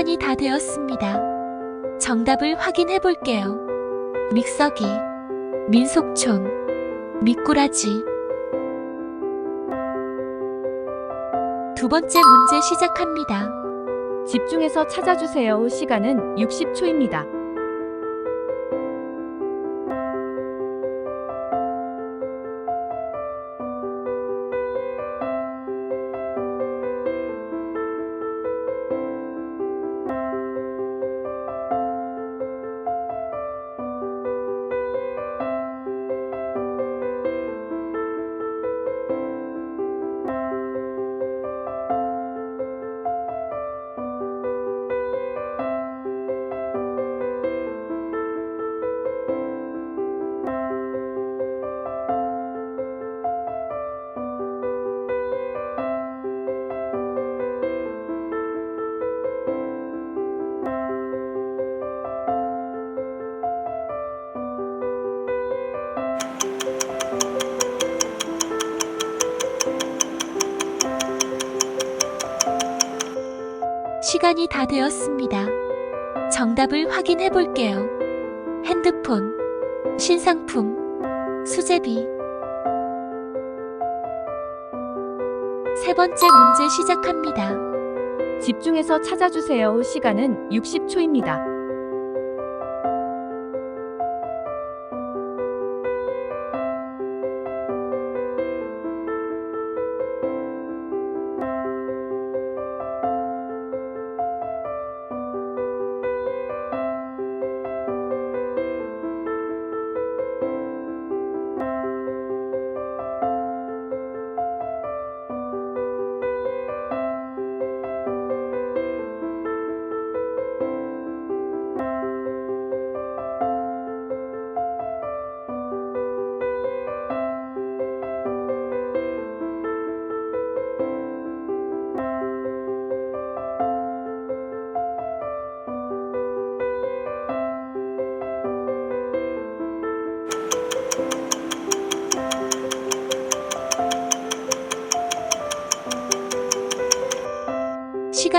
시간이 다 되었습니다. 정답을 확인해 볼게요. 믹서기, 민속촌, 미꾸라지. 두 번째 문제 시작합니다. 집중해서 찾아주세요. 시간은 60초입니다. 시간이 다 되었습니다. 정답을 확인해 볼게요. 핸드폰, 신상품, 수제비. 세 번째 문제 시작합니다. 집중해서 찾아주세요. 시간은 60초입니다.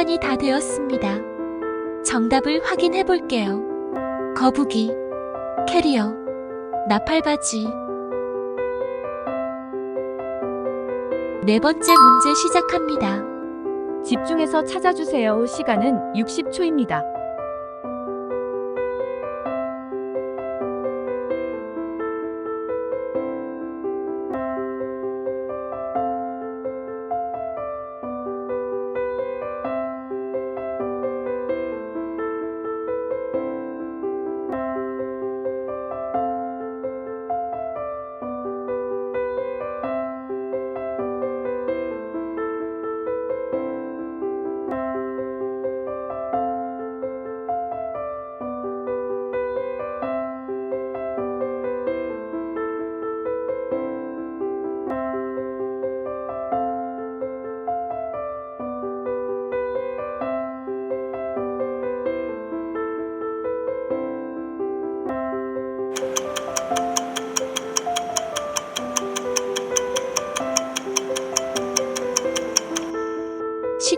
시간이 다 되었습니다. 정답을 확인해 볼게요. 거북이, 캐리어, 나팔바지. 네 번째 문제 시작합니다. 집중해서 찾아주세요. 시간은 60초입니다.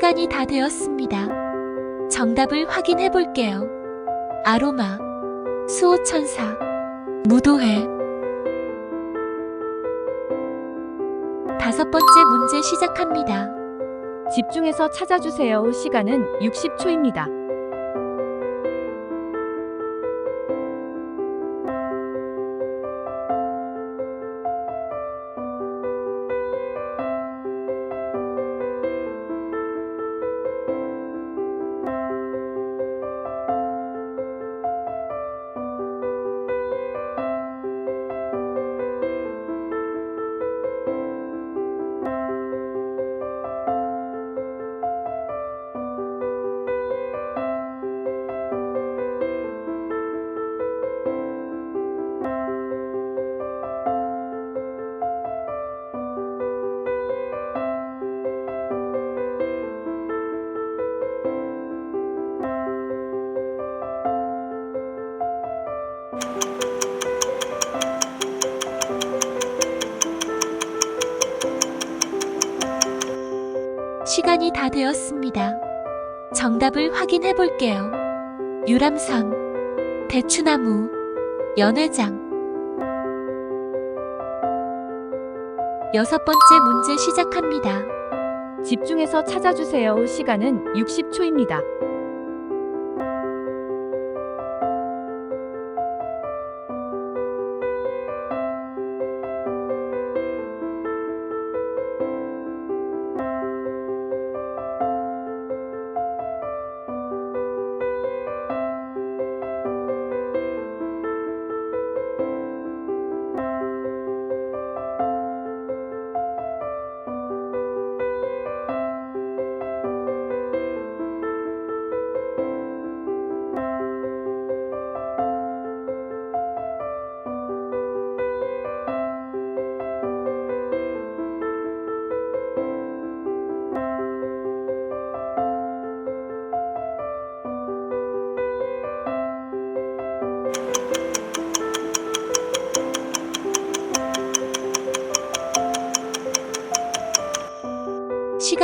시간이 다 되었습니다. 정답을 확인해 볼게요. 아로마, 수호천사, 무도회. 다섯 번째 문제 시작합니다. 집중해서 찾아주세요. 시간은 60초입니다. 시간이 다 되었습니다. 정답을 확인해 볼게요. 유람선, 대추나무, 연회장. 여섯 번째 문제 시작합니다. 집중해서 찾아주세요. 시간은 60초입니다.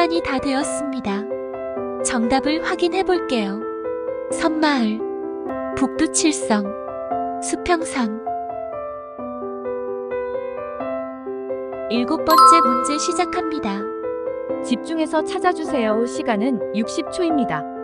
시간이 다 되었습니다. 정답을 확인해 볼게요. 섬마을, 북두칠성, 수평선. 일곱 번째 문제 시작합니다. 집중해서 찾아주세요. 시간은 60초입니다.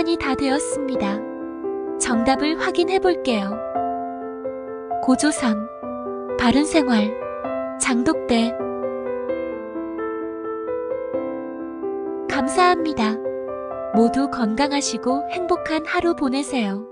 시간이 다 되었습니다. 정답을 확인해 볼게요. 고조선, 바른생활, 장독대. 감사합니다. 모두 건강하시고 행복한 하루 보내세요.